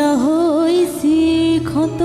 বিরহ ক্ষত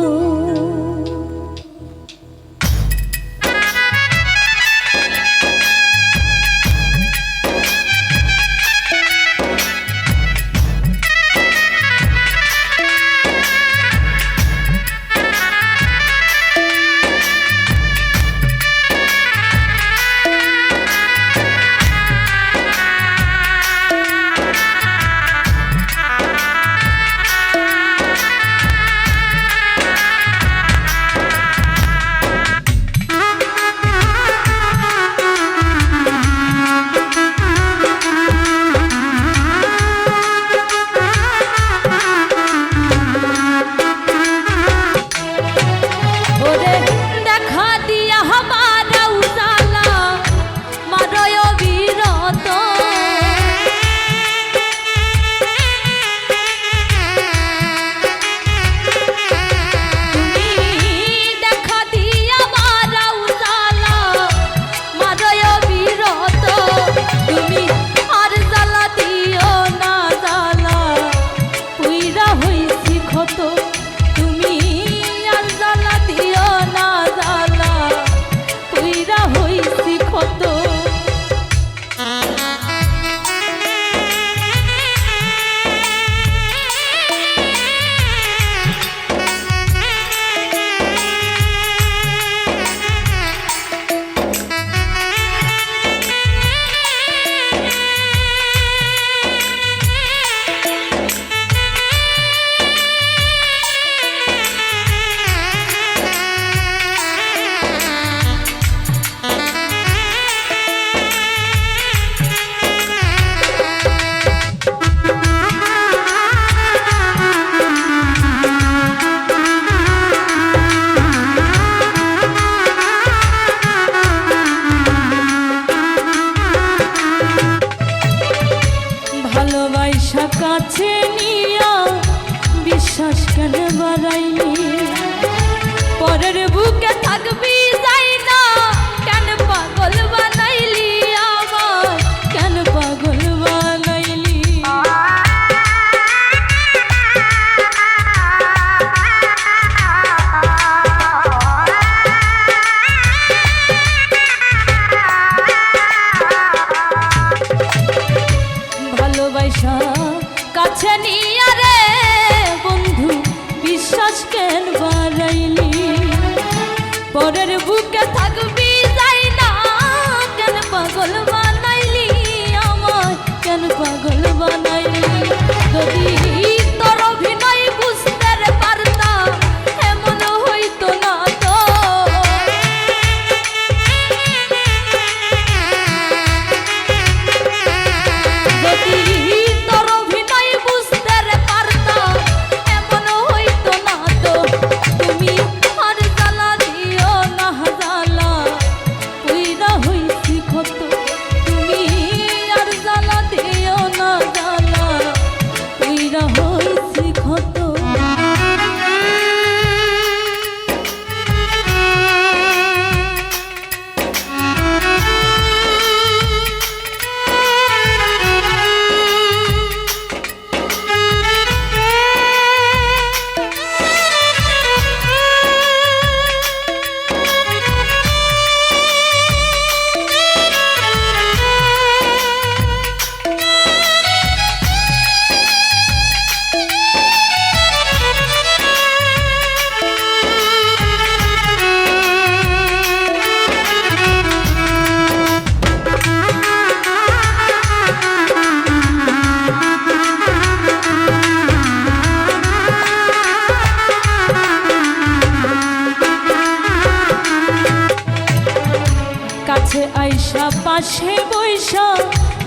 বৈশা পাশে বৈশা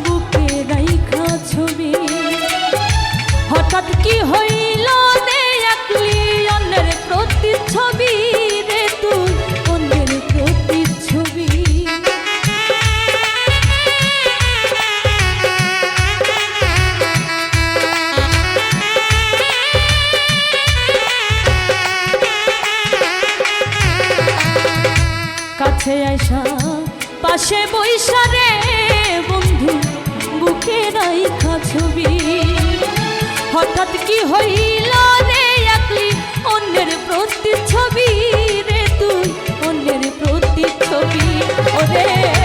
বুকে রাইখা ছবি। হঠাৎ কি হয়ে বন্ধু, বুকে রাইখা ছবি। হঠাৎ কি হইল রে একলি অন্যের প্রতি ছবি রে তুই, অন্যের প্রতি ছবি ওরে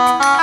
Música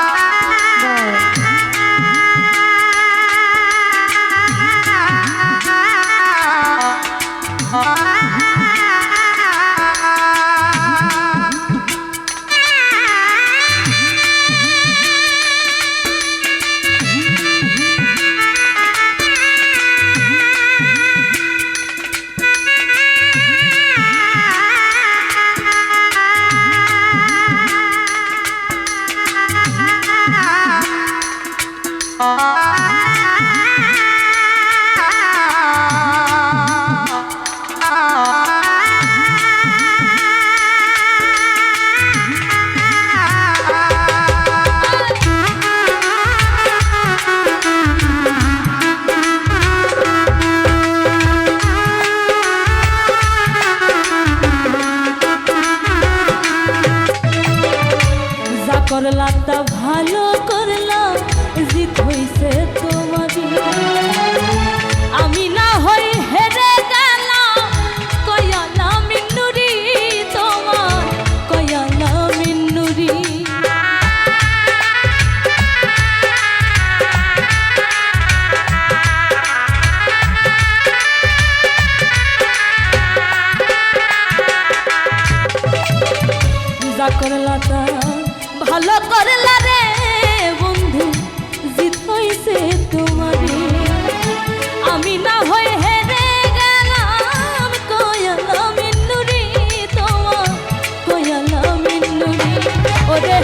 কতটা ভালো করলা জিত হইছে তোমার। আমি না হই হেরে গেলাম কয়ালা মিন্নুরি তোমার কয়ালা মিন্নুরি। করলা তা ভালো করলা রে বন্ধু, জিত হইছে তোমারে আমি না হয়ে হেরে গেলাম কয়ালাম ইন্নুরি তোমার কয়ালাম ইন্নুরি ওরে